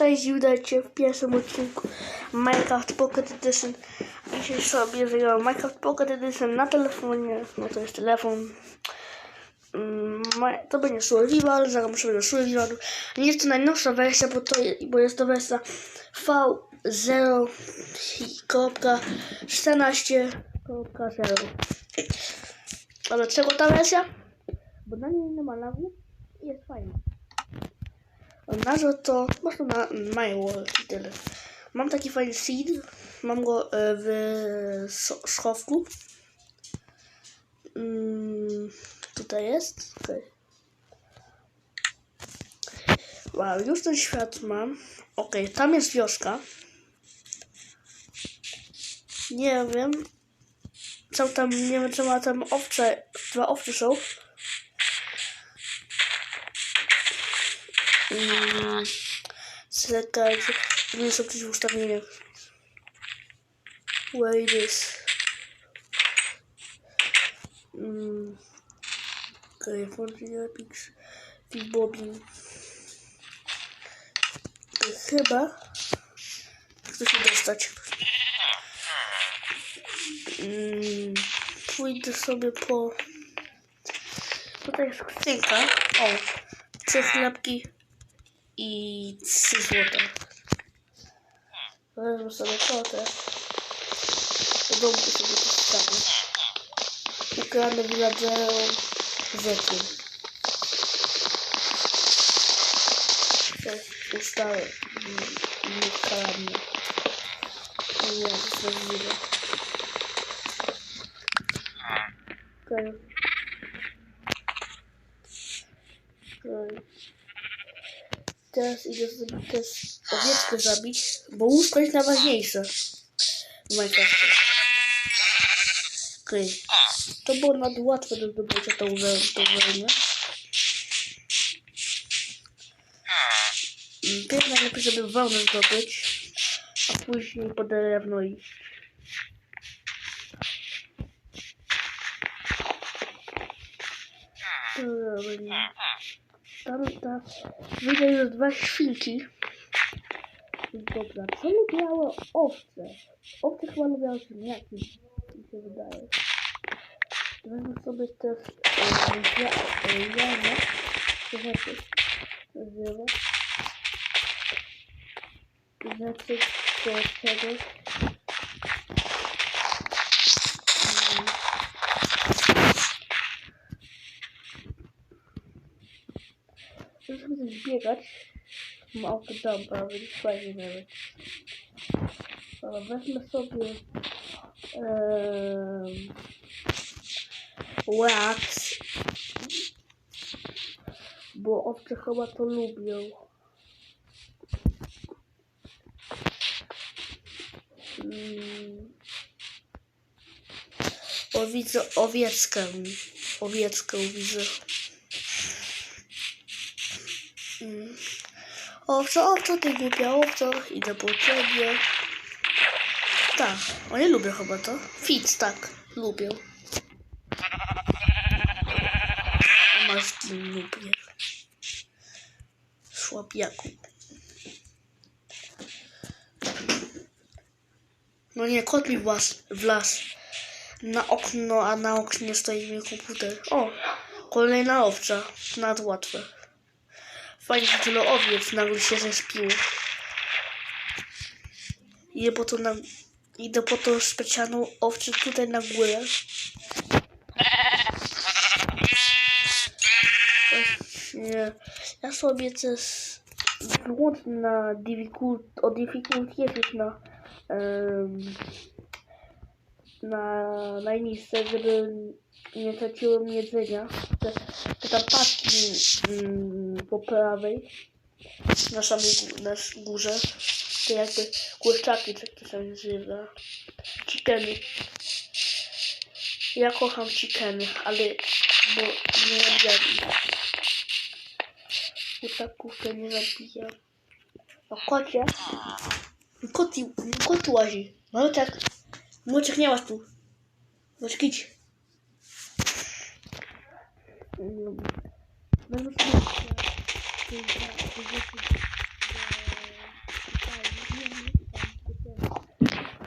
Cześć, witajcie w pierwszym odcinku Minecraft Pocket Edition. Dzisiaj sobie zagrałem Minecraft Pocket Edition na telefonie. No to jest telefon. Mm, To będzie survival, zagram sobie do survival. Nie jest to najnowsza wersja, bo, to bo jest to wersja V0.14.0. A dlaczego ta wersja? Bo na niej nie ma lawów i jest fajna. Nazwa to to na My World i tyle. Mam taki fajny seed. Mam go e, w schowku. Mm, tutaj jest. Okay. Wow, już ten świat mam. Okej, tam jest wioska. Nie wiem. Co tam, nie wiem, czy ma tam owce. Dwa owce są. Mm, Czekajcie, nie są ustawieniach. Where it is? Mm. Okay, Fortnite Epics. Bobin. Chyba chcę się dostać. Mm. Pójdę sobie po... Tutaj jest skrzynka. O, trzy chlebki i 3 złote. Wezmę sobie kotę. Do domku sobie postawię. Ukradnę villagerom rzeczy. Coś ustałem. Nie kradnę. Nie, to jest możliwe. Okej. Okej. Teraz idę sobie też owieczkę zabić, bo łóżko jest najważniejsze w Minecrafcie. Okej. To było nawet łatwe do zdobycia tą we- tą wełnę. Mm, Pierw najlepiej żeby wełnę zdobyć, a później po drewno iść. Dobra. Tam ta widzę już dwa świnki. Dobra, co lubiało owce? Owce chyba lubiały ziemniaki, mi się wydaje. Wezmę sobie też e, e, jajne. Rzeczy. Rzeczy do czegoś. Mm. Muszę coś biegać. Mam autodumpa, więc fajnie nawet. Dobra, wezmę sobie um, wax. Bo owce chyba to lubią. Mm. O, widzę owieckę. Owieckę widzę. Mm. Owco, owco, ty głupia owco, idę po ciebie. Tak, oni lubią chyba to. Fit, tak, lubią. A masz ty lubię. Słabiaku. No nie, kot mi włas, wlazł na okno, a na oknie stoi mi komputer. O, kolejna owca, nad łatwe. Fajnie, że tyle owiec nagle się zespiło. Idę po to na... Idę po to specjalną owcę tutaj na górę. Nie. Ja sobie też wyłączę na difficult, o difficulty jest na em, na najniższe, żeby nie traciłem jedzenia. Paski mm, po prawej na samej na górze. To jakby kurczaki, tak to się nazywa. Chickeny. Ja kocham chickeny, ale bo nie zabijam ich. Kurczaków to nie zabijam. O kocie. Kot, kot łazi. Młoczek. Młoczek nie łaź tu. Młoczek idź lubi. Będę musiał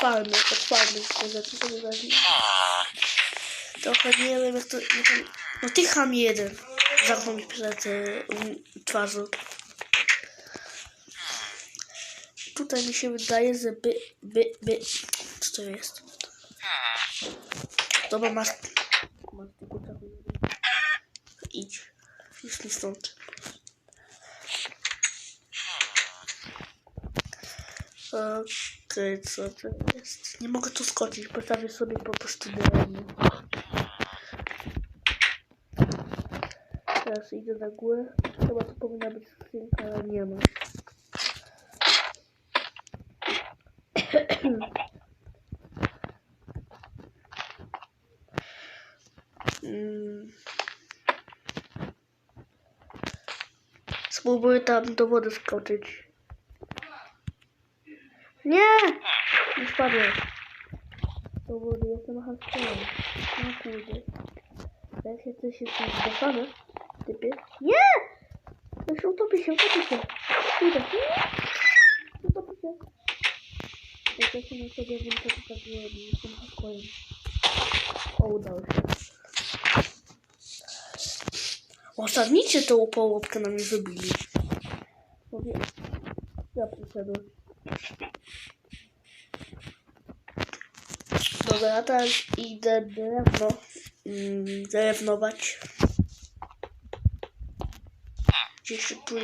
Palmy, to palmy, to rzeczy sobie wezmę. Trochę nie wiem jak to... No ty ham jeden. Zamknął mi przed y, twarzą. Tutaj mi się wydaje, że by... by... by... Co to jest? Dobra, masz... Stąd. Okej, co to jest? Nie mogę tu skoczyć, postawię sobie po prostu drewno. Teraz idę na górę. Chyba tu powinna być skrzynka, ale nie ma. Mm. Spróbuję tam do wody skoczyć. Nie! Nie spadłem. Do wody jestem hasłem. No kurde. Jak się coś jest zgaszane, typie. Nie! Ja się utopię się, utopię się. Idę. Nie! Utopię się. Jak ja się na sobie wiem, to tak robię. Jestem. O, udało się. Osadnicie tą połówkę na mnie zrobili. Mówię, ja przyszedłem. Dobra, teraz idę drewno, mm, drewnować. Gdzieś się tu...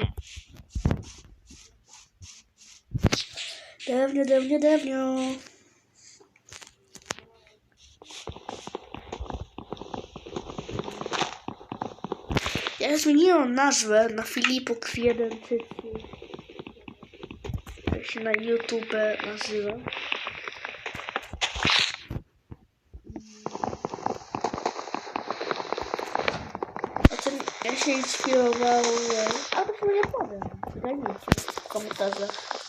Drewno, drewno, drewno. Ja zmieniłam nazwę na Filipok 1 Jak się na YouTube nazywa. A ten, ja się inspirowałem, a to nie powiem. Dajcie w komentarzach.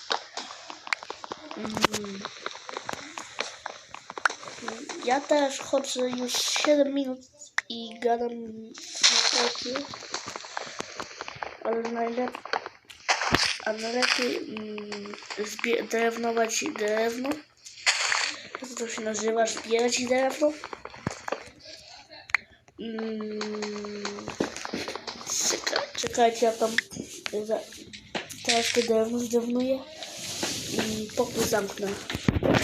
Mm. Ja też chodzę już 7 minut i gadam kocie. Ale najlepiej, a najlepiej mm, zbie- drewnować drewno. Jak to się nazywa? Zbierać drewno. Mm, czeka, czekajcie, ja tam za, teraz to drewno zdrewnuję i pokój zamknę. Dobra,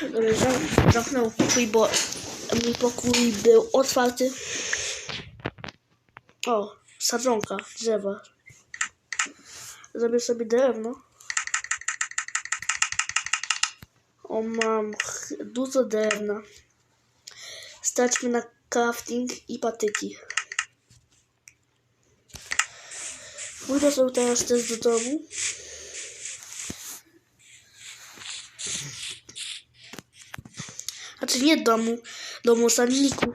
zam- Zamknął pokój, bo mój pokój był otwarty. O, sadzonka, drzewa. Zrobię sobie drewno. O, mam dużo drewna. Stać mi na crafting i patyki. Pójdę sobie teraz też do domu. Nie domu, domu osadników.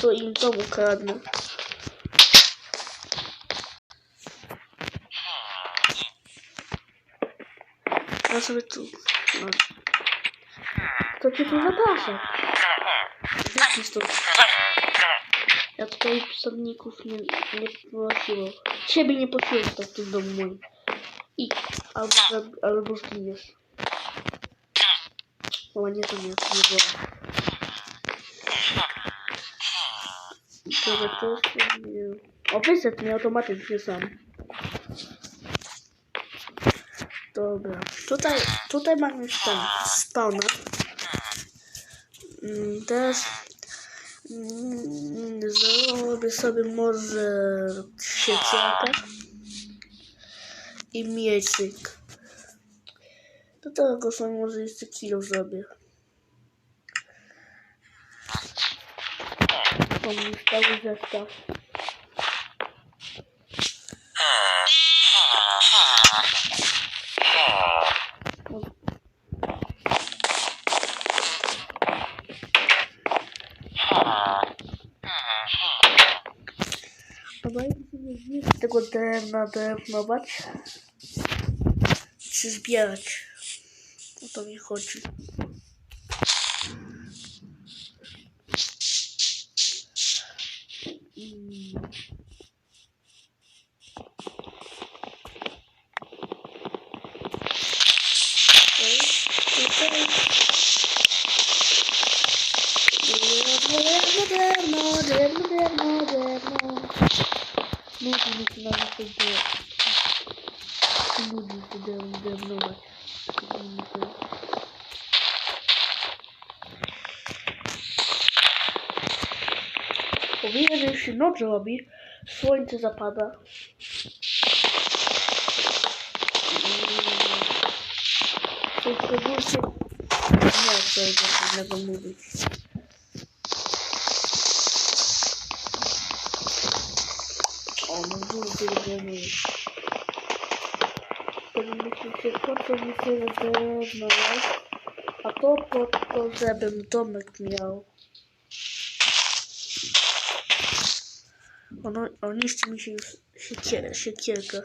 To im domu kradnę. Ja sobie tu. No. To cię tu zapraszam. Wyjdź stąd. Ja tutaj osadników nie, nie prosiłem. Ciebie nie prosiłem tak w tym domu moim. I albo, albo zginiesz. O nie, to nie, nie było. Dobra, to nie. O, wyset mnie automatycznie sam. Dobra, tutaj, tutaj mamy już ten spawner. Mm, Teraz mm, zrobię sobie może sieciarkę i mieczyk. Do tego sobie może jeszcze kilo zrobię. To mi cały zestaw. Tego drewna drewnować. Czy zbierać. to mi chodzi. Moderno, moderno, moderno, moderno. Się noc robi, słońce zapada. Górcie. Nie nic innego mówić. O, dużo drewno jest. Pewnie myślicie, po co mi drewno jest? A to po to, żebym domek miał. Ono, o niszczy mi się już siekier, siekierka.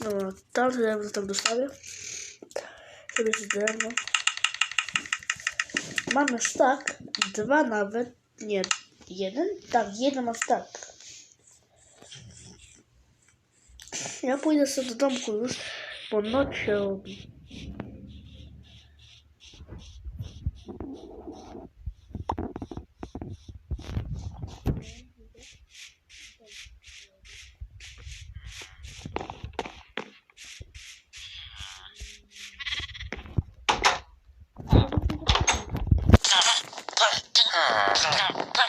Dobra, tam drewno tam dostawię. Sobie jest drewno. Mamy stak, dwa nawet, nie, jeden? Tak, jeden ma stak. Ja pójdę sobie do domku już, bo noc się robi.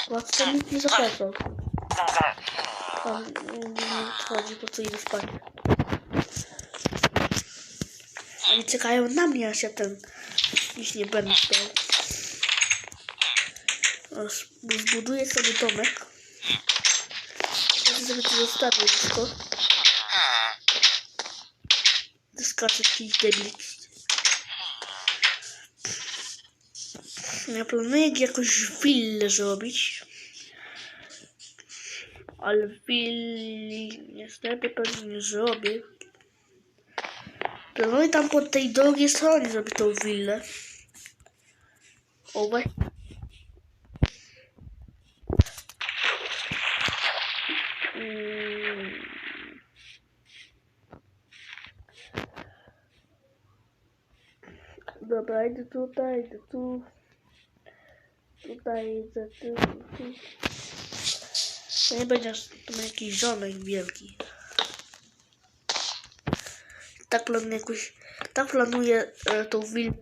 Łatwo nikt nie zapłacał. Pan nie wchodzi, po co idę spać. Oni czekają na mnie, aż ja ten już nie będę zb- Zbuduję sobie domek. Ja sobie to zostawię wszystko. Skaczę jakiś debil. Ja planuję jakoś willę zrobić. Ale willi niestety pewnie nie zrobię. Planuję tam po tej drugiej stronie zrobić tą willę. O, we- Mm. Dobra, idę tutaj, idę tu. Tutaj idę tu, tu. To nie będzie aż- to będzie jakiś żonek wielki. Tak planuję jakoś, tak planuję e, tą willę.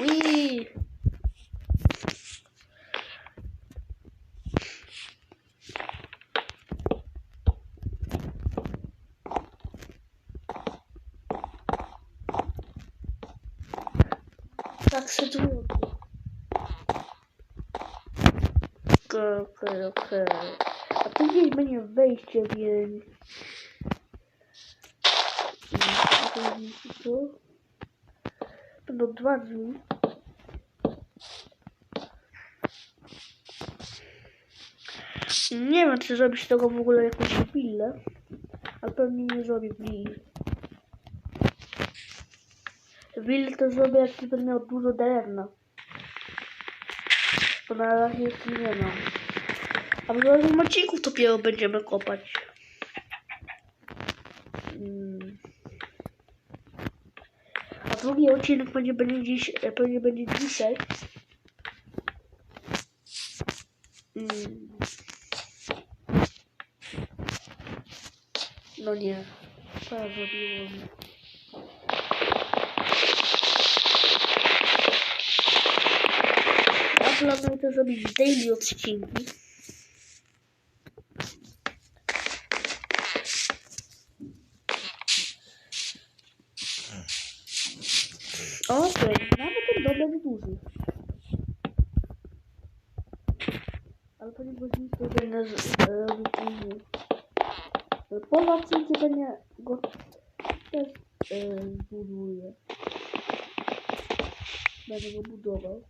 Ui. Tak się zrobi. Okej, okej, okej. A tu gdzieś będzie wejście, więc... Tu. Będą dwa drzwi. Nie wiem, czy zrobić tego w ogóle jakąś willę. Ale pewnie nie zrobię willi. Willi to zrobię, jak będę miał dużo drewna. Bo na razie jeszcze nie mam. A w kolejnym odcinku dopiero będziemy kopać. Mm. A drugi odcinek będzie, będzie, dziś, pewnie będzie dzisiaj. Mm. No nie. Co ja zrobiłem? Ja planuję to zrobić daily odcinki. Okej, nawet ten domek duży. Ale ponieważ nic to będę robić później. Po odcinku będę go też zbuduję. Będę go budował.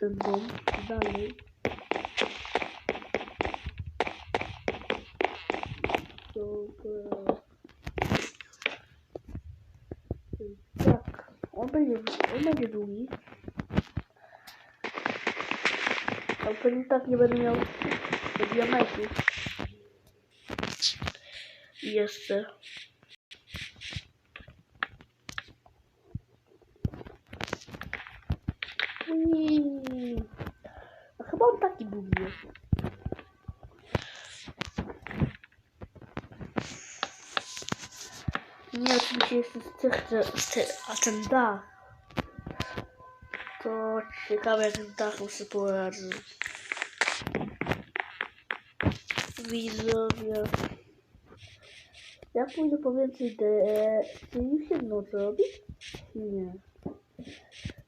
Ten dom dalej. Dobra. Tak, on będzie, on będzie długi. Ale pewnie tak nie będę miał diamentów. Jeszcze. Nie, oczywiście jeszcze z tych, ty, a ten dach. To ciekawe jak ten dach muszę poradzić. Widzowie. Ja pójdę po więcej de... Czy już się noc robi? Nie.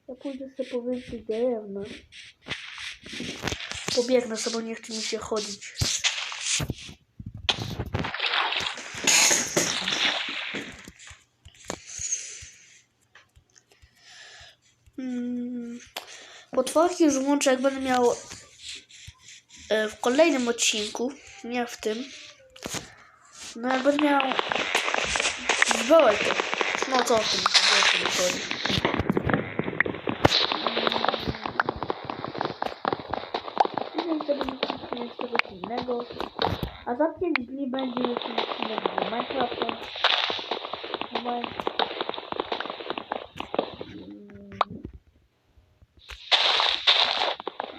Ja pójdę sobie po więcej drewna. Pobiegnę bo nie chce mi się chodzić. Potworki już włączę, jak będę miał e, w kolejnym odcinku, nie w tym. No jak będę miał zwołaj to. No co o tym, o tym chodzi. Innego. A za 5 dni będzie już z Minecrafta. Moment. Mm.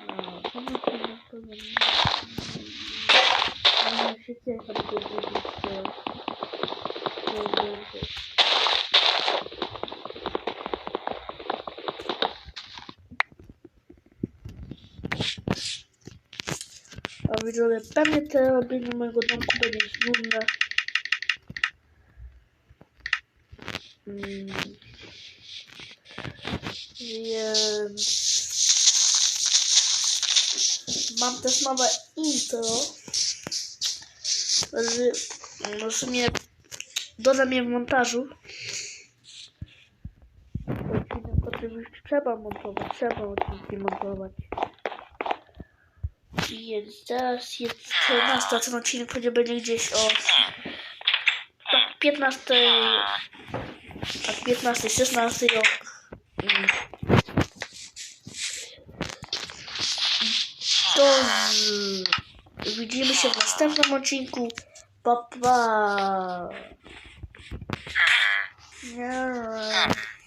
A, to na pewno powiem. Ale się cieszę, bo to będzie się. to będzie. A widzowie, pewnie te robienie mojego domku będzie trudne. Mm. Więc mam też nowe intro. No w sumie dodam je w montażu. Odcinek oczywiście trzeba montować, trzeba odcinki montować. Więc teraz jest 14, a ten odcinek pewnie będzie gdzieś o tak 15, tak 15, 16 rok. Mm. To widzimy się w następnym odcinku. Pa pa. Nie.